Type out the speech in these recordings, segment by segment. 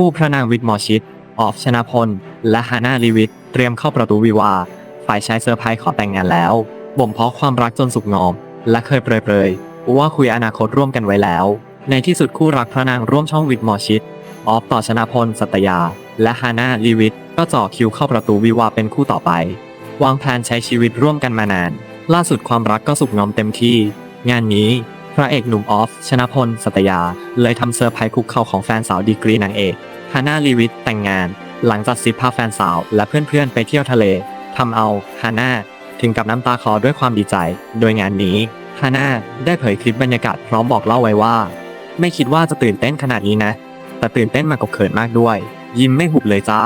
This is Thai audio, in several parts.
คู่พระนางวิทย์มอชิดออฟชนะพล และฮานาลีวิทเตรียมเข้าประตูวิวา ฝ่ายชายเซอร์ไพรส์ขอแต่งงานแล้ว บ่มเพาะความรักจนสุกงอม และเคยเปรยๆ ว่าคุยอนาคตร่วมกันไว้แล้ว ในที่สุดคู่รักพระนางร่วมช่องวิทย์มอชิดออฟต่อชนะพล สัตยา และฮานาลีวิทก็จ่อคิวเข้าประตูวิวาเป็นคู่ต่อไป วางแผนใช้ชีวิตร่วมกันมานาน ล่าสุดความรักก็สุกงอมเต็มที่ งานนี้ ระเอกหนุ่มออฟ ชนะพล สัตยา เลยทำเซอร์ไพรส์คุกเข่าของแฟนสาวดีกรีนางเอกฮาน่าลีวิทแต่งงาน หลังจากซิปพาแฟนสาว และเพื่อนๆ ไปเที่ยวทะเลทำเอาฮาน่าถึงกับน้ำตาคลอด้วยความดีใจ โดยงานนี้ฮาน่าได้เผยคลิปบรรยากาศพร้อมบอกเล่าไว้ว่า ไม่คิดว่าจะตื่นเต้นขนาดนี้นะ แต่ตื่นเต้นมากกับเขินมากด้วย ยิ้มไม่หุบเลยจ้า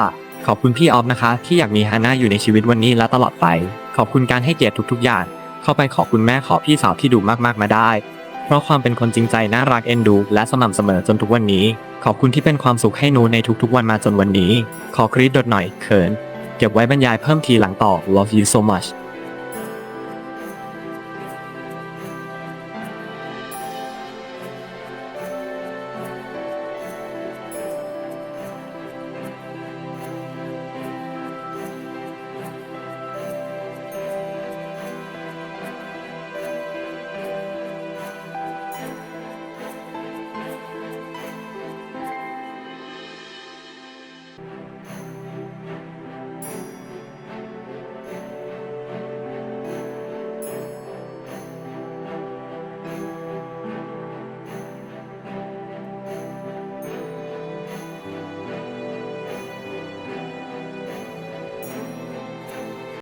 ขอบคุณพี่ออฟนะคะ ที่อยากมีฮาน่าอยู่ในชีวิตวันนี้และตลอดไป ขอบคุณการให้เกียรติทุกๆ อย่าง เข้าไปขอบคุณแม่ขอพี่สาวที่ดูมากๆมาได้ ราะความเป็นคนจริงใจน่ารักเอ็นดู และสม่ำเสมอจนทุกวันนี้ ขอบคุณที่เป็นความสุขให้หนูในทุกๆวันมาจนวันนี้ ขอกรี๊ดดดหน่อยเขิน เก็บไว้บรรยายเพิ่มทีหลังต่อ love you so much